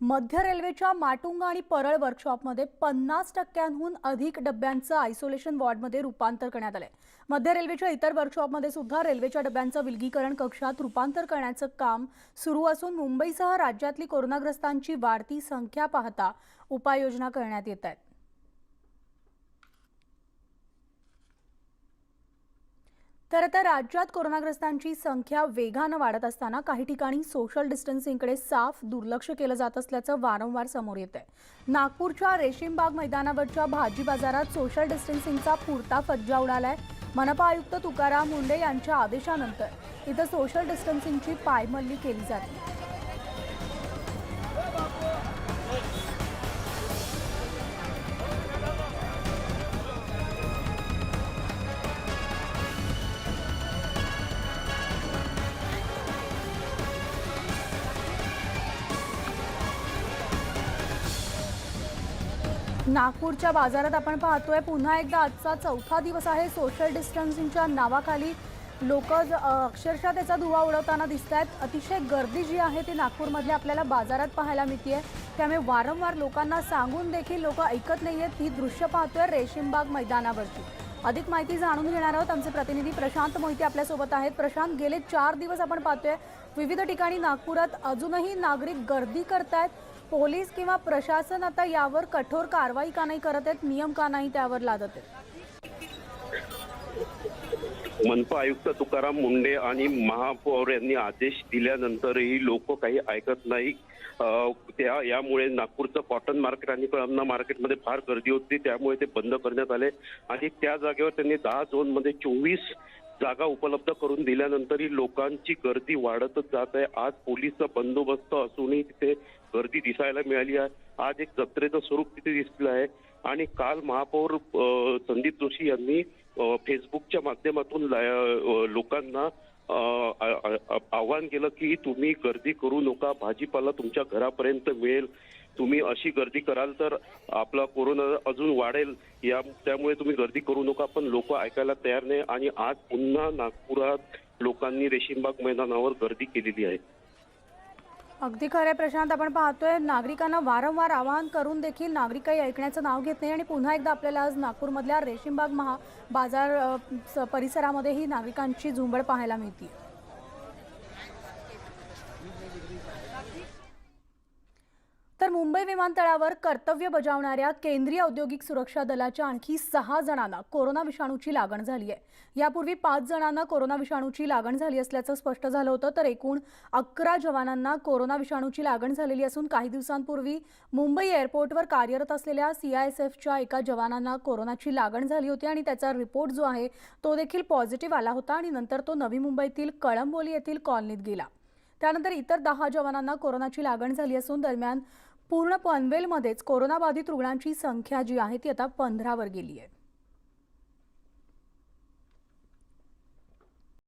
मध्य रेल्वेच्या माटुंगा आणि परळ वर्कशॉपमध्ये पन्नास टक्क्यांहून अधिक डब्यांचं आयसोलेशन वॉर्डमध्ये रूपांतर करण्यात आलंय. मध्य रेल्वेच्या इतर वर्कशॉपमध्ये सुद्धा रेल्वेच्या डब्यांचं विलगीकरण कक्षात रूपांतर करण्याचं काम सुरू असून मुंबईसह राज्यातली कोरोनाग्रस्तांची वाढती संख्या पाहता उपाययोजना करण्यात येत आहेत. तर आता राज्यात कोरोनाग्रस्तांची संख्या वेगानं वाढत असताना काही ठिकाणी सोशल डिस्टन्सिंगकडे साफ दुर्लक्ष केलं जात असल्याचं वारंवार समोर येत आहे नागपूरच्या रेशीमबाग मैदानावरच्या भाजी बाजारात सोशल डिस्टन्सिंगचा पुरता फज्जा उडालाय. मनपा आयुक्त तुकाराम मुंडे यांच्या आदेशानंतर इथं सोशल डिस्टन्सिंगची पायमल्ली केली जाते. नागपूरच्या बाजारात आपण पाहतोय पुन्हा एकदा आजचा चौथा दिवस आहे. सोशल डिस्टन्सिंगच्या नावाखाली लोक अक्षरशः त्याचा धुवा उडवताना दिसत आहेत अतिशय गर्दी जी आहे ती नागपूरमधल्या आपल्याला बाजारात पाहायला मिळते त्यामुळे वारंवार लोकांना सांगून देखील लोक ऐकत नाही आहेत ही दृश्य पाहतोय रेशीमबाग मैदानावरची अधिक माहिती जाणून घेणार आहोत आमचे प्रतिनिधी प्रशांत मोहिते आपल्यासोबत आहेत. प्रशांत गेले चार दिवस आपण पाहतोय विविध ठिकाणी नागपुरात अजूनही नागरिक गर्दी करतायत. पोलीस किंवा प्रशासन आता यावर कठोर कारवाई का नाही करत आहेत? नियम का नाही त्यावर लादत आहेत? मनपा आयुक्त तुकाराम मुंडे आणि महापौर यांनी आदेश दिल्यानंतरही लोक काही ऐकत नाही. त्या यामुळे नागपूरचं कॉटन मार्केट आणि कळमना मार्केटमध्ये फार गर्दी होती. त्यामुळे ते बंद करण्यात आले. आणि त्या जागेवर त्यांनी दहा झोनमध्ये चोवीस जागा उपलब्ध करून दिल्यानंतरही लोकांची गर्दी वाढतच जात आहे. आज पोलीसचा बंदोबस्त असूनही तिथे गर्दी दिसायला मिळाली आहे. आज एक जत्रेचं स्वरूप तिथे दिसलं आहे. आणि काल महापौर संदीप जोशी यांनी फेसबुकच्या माध्यमातून लोकांना आवाहन केलं की तुम्ही गर्दी करू नका भाजीपाला तुमच्या घरापर्यंत मिळेल. तुम्ही अशी गर्दी कराल तर आपला कोरोना अजून वाढेल. या त्यामुळे तुम्ही गर्दी करू नका पण लोक ऐकायला तयार नाही. आणि आज पुन्हा नागपुरात लोकांनी रेशीमबाग मैदानावर गर्दी केलेली आहे. अगदी खरे प्रशांत. आपण पाहतोय नागरिकांना वारंवार आवाहन करून देखील नागरिक काही ऐकण्याचं नाव घेत नाही. आणि पुन्हा एकदा आपल्याला आज नागपूरमधल्या रेशीमबाग महा बाजार स- परिसरामध्ये ही नागरिकांची झुंबड पाहायला मिळते तर मुंबई विमानतळावर कर्तव्य बजावणाऱ्या केंद्रीय औद्योगिक सुरक्षा दलाच्या आणखी सहा जणांना कोरोना विषाणूची लागण झाली आहे. यापूर्वी पाच जणांना कोरोना विषाणूची लागण झाली असल्याचं स्पष्ट झालं होतं तर एकूण अकरा जवानांना कोरोना विषाणूची लागण झालेली असून काही दिवसांपूर्वी मुंबई एअरपोर्टवर कार्यरत असलेल्या सीआयएसएफच्या एका जवानांना कोरोनाची लागण झाली होती आणि त्याचा रिपोर्ट जो आहे तो देखील पॉझिटिव्ह आला होता आणि नंतर तो नवी मुंबईतील कळंबोली येथील कॉलनीत गेला. त्यानंतर इतर दहा जवानांना कोरोनाची लागण झाली असून दरम्यान पूर्ण पनवेलमध्येच कोरोनाबाधित रुग्णांची संख्या जी आहे ती आता पंधरावर गेली आहे.